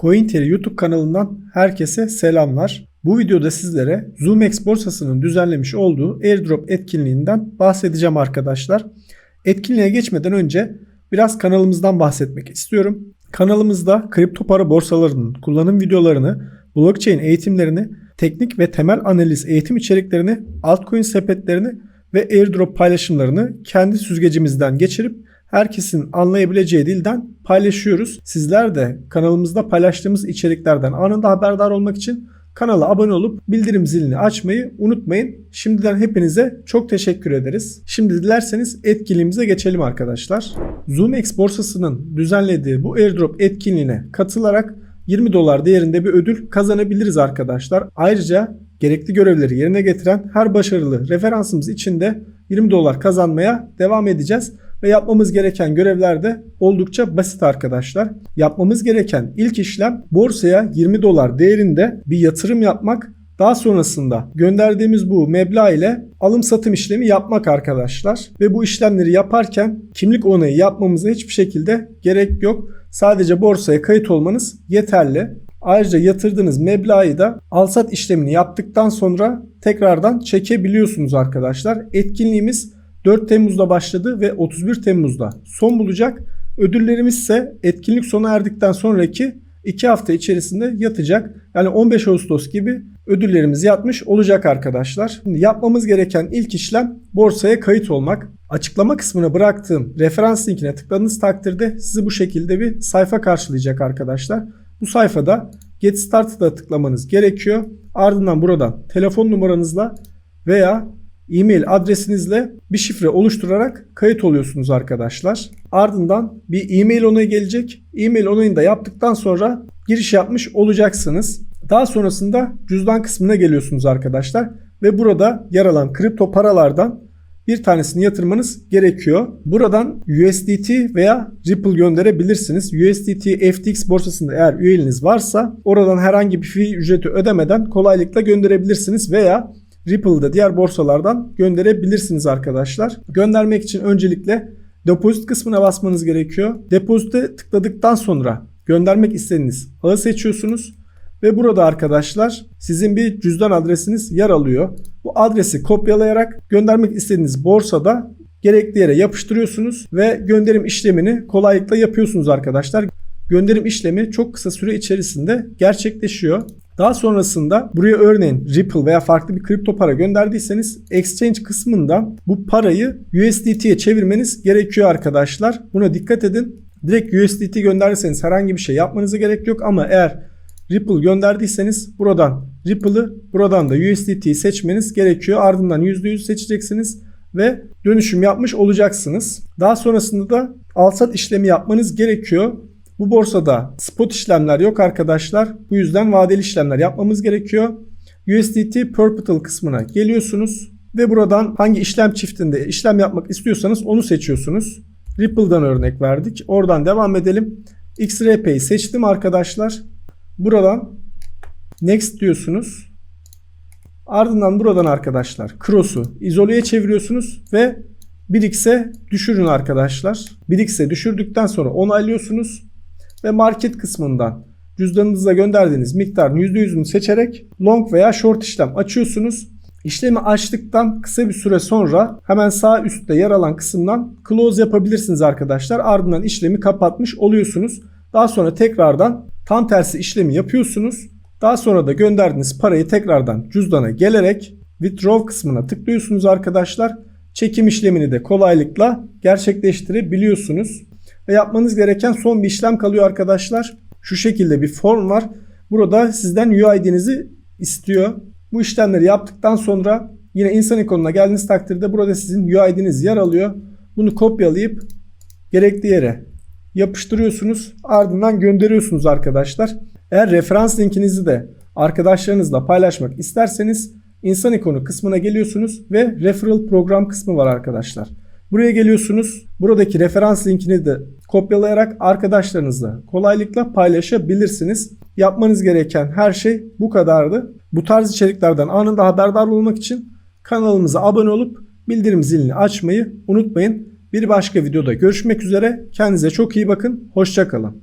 CoinTeri YouTube kanalından herkese selamlar. Bu videoda sizlere ZoomX borsasının düzenlemiş olduğu airdrop etkinliğinden bahsedeceğim arkadaşlar. Etkinliğe geçmeden önce biraz kanalımızdan bahsetmek istiyorum. Kanalımızda kripto para borsalarının kullanım videolarını, blockchain eğitimlerini, teknik ve temel analiz eğitim içeriklerini, altcoin sepetlerini ve airdrop paylaşımlarını kendi süzgecimizden geçirip herkesin anlayabileceği dilden paylaşıyoruz. Sizler de kanalımızda paylaştığımız içeriklerden anında haberdar olmak için kanala abone olup bildirim zilini açmayı unutmayın. Şimdiden hepinize çok teşekkür ederiz. Şimdi dilerseniz etkinliğimize geçelim arkadaşlar. ZoomX borsasının düzenlediği bu airdrop etkinliğine katılarak 20 dolar değerinde bir ödül kazanabiliriz arkadaşlar. Ayrıca gerekli görevleri yerine getiren her başarılı referansımız için de 20 dolar kazanmaya devam edeceğiz. Ve yapmamız gereken görevler de oldukça basit arkadaşlar. Yapmamız gereken ilk işlem borsaya 20 dolar değerinde bir yatırım yapmak. Daha sonrasında gönderdiğimiz bu meblağ ile alım satım işlemi yapmak arkadaşlar. Ve bu işlemleri yaparken kimlik onayı yapmamıza hiçbir şekilde gerek yok. Sadece borsaya kayıt olmanız yeterli. Ayrıca yatırdığınız meblağı da alsat işlemini yaptıktan sonra tekrardan çekebiliyorsunuz arkadaşlar. Etkinliğimiz 4 Temmuz'da başladı ve 31 Temmuz'da son bulacak. Ödüllerimiz ise etkinlik sona erdikten sonraki 2 hafta içerisinde yatacak. Yani 15 Ağustos gibi ödüllerimiz yatmış olacak arkadaşlar. Şimdi yapmamız gereken ilk işlem borsaya kayıt olmak. Açıklama kısmına bıraktığım referans linkine tıkladığınız takdirde sizi bu şekilde bir sayfa karşılayacak arkadaşlar. Bu sayfada Get Started'a tıklamanız gerekiyor. Ardından buradan telefon numaranızla veya e-mail adresinizle bir şifre oluşturarak kayıt oluyorsunuz arkadaşlar. Ardından bir e-mail onayı gelecek. E-mail onayını da yaptıktan sonra giriş yapmış olacaksınız. Daha sonrasında cüzdan kısmına geliyorsunuz arkadaşlar ve burada yer alan kripto paralardan bir tanesini yatırmanız gerekiyor. Buradan USDT veya Ripple gönderebilirsiniz. USDT FTX borsasında eğer üyeliğiniz varsa oradan herhangi bir fee ücreti ödemeden kolaylıkla gönderebilirsiniz veya Ripple'da diğer borsalardan gönderebilirsiniz arkadaşlar. Göndermek için öncelikle depozit kısmına basmanız gerekiyor. Depozite tıkladıktan sonra göndermek istediğiniz ağı seçiyorsunuz. Ve burada arkadaşlar sizin bir cüzdan adresiniz yer alıyor. Bu adresi kopyalayarak göndermek istediğiniz borsada gerekli yere yapıştırıyorsunuz ve gönderim işlemini kolaylıkla yapıyorsunuz arkadaşlar. Gönderim işlemi çok kısa süre içerisinde gerçekleşiyor. Daha sonrasında buraya örneğin Ripple veya farklı bir kripto para gönderdiyseniz exchange kısmından bu parayı USDT'ye çevirmeniz gerekiyor arkadaşlar. Buna dikkat edin. Direkt USDT gönderirseniz herhangi bir şey yapmanıza gerek yok ama eğer Ripple gönderdiyseniz buradan Ripple'ı buradan da USDT'yi seçmeniz gerekiyor. Ardından %100 seçeceksiniz ve dönüşüm yapmış olacaksınız. Daha sonrasında da alsat işlemi yapmanız gerekiyor. Bu borsada spot işlemler yok arkadaşlar. Bu yüzden vadeli işlemler yapmamız gerekiyor. USDT Perpetual kısmına geliyorsunuz ve buradan hangi işlem çiftinde işlem yapmak istiyorsanız onu seçiyorsunuz. Ripple'dan örnek verdik. Oradan devam edelim. XRP'yi seçtim arkadaşlar. Buradan Next diyorsunuz. Ardından buradan arkadaşlar Cross'u izoleye çeviriyorsunuz ve 1x'e düşürün arkadaşlar. 1x'e düşürdükten sonra onaylıyorsunuz ve market kısmından cüzdanınıza gönderdiğiniz miktarın %100'ünü seçerek long veya short işlem açıyorsunuz. İşlemi açtıktan kısa bir süre sonra hemen sağ üstte yer alan kısımdan close yapabilirsiniz arkadaşlar. Ardından işlemi kapatmış oluyorsunuz. Daha sonra tekrardan tam tersi işlemi yapıyorsunuz. Daha sonra da gönderdiğiniz parayı tekrardan cüzdana gelerek withdraw kısmına tıklıyorsunuz arkadaşlar. Çekim işlemini de kolaylıkla gerçekleştirebiliyorsunuz. Ve yapmanız gereken son bir işlem kalıyor arkadaşlar. Şu şekilde bir form var. Burada sizden UID'nizi istiyor. Bu işlemleri yaptıktan sonra yine insan ikonuna geldiğiniz takdirde burada sizin UID'niz yer alıyor. Bunu kopyalayıp gerekli yere yapıştırıyorsunuz. Ardından gönderiyorsunuz arkadaşlar. Eğer referans linkinizi de arkadaşlarınızla paylaşmak isterseniz insan ikonu kısmına geliyorsunuz ve referral program kısmı var arkadaşlar. Buraya geliyorsunuz. Buradaki referans linkini de kopyalayarak arkadaşlarınızla kolaylıkla paylaşabilirsiniz. Yapmanız gereken her şey bu kadardı. Bu tarz içeriklerden anında haberdar olmak için kanalımıza abone olup bildirim zilini açmayı unutmayın. Bir başka videoda görüşmek üzere. Kendinize çok iyi bakın. Hoşçakalın.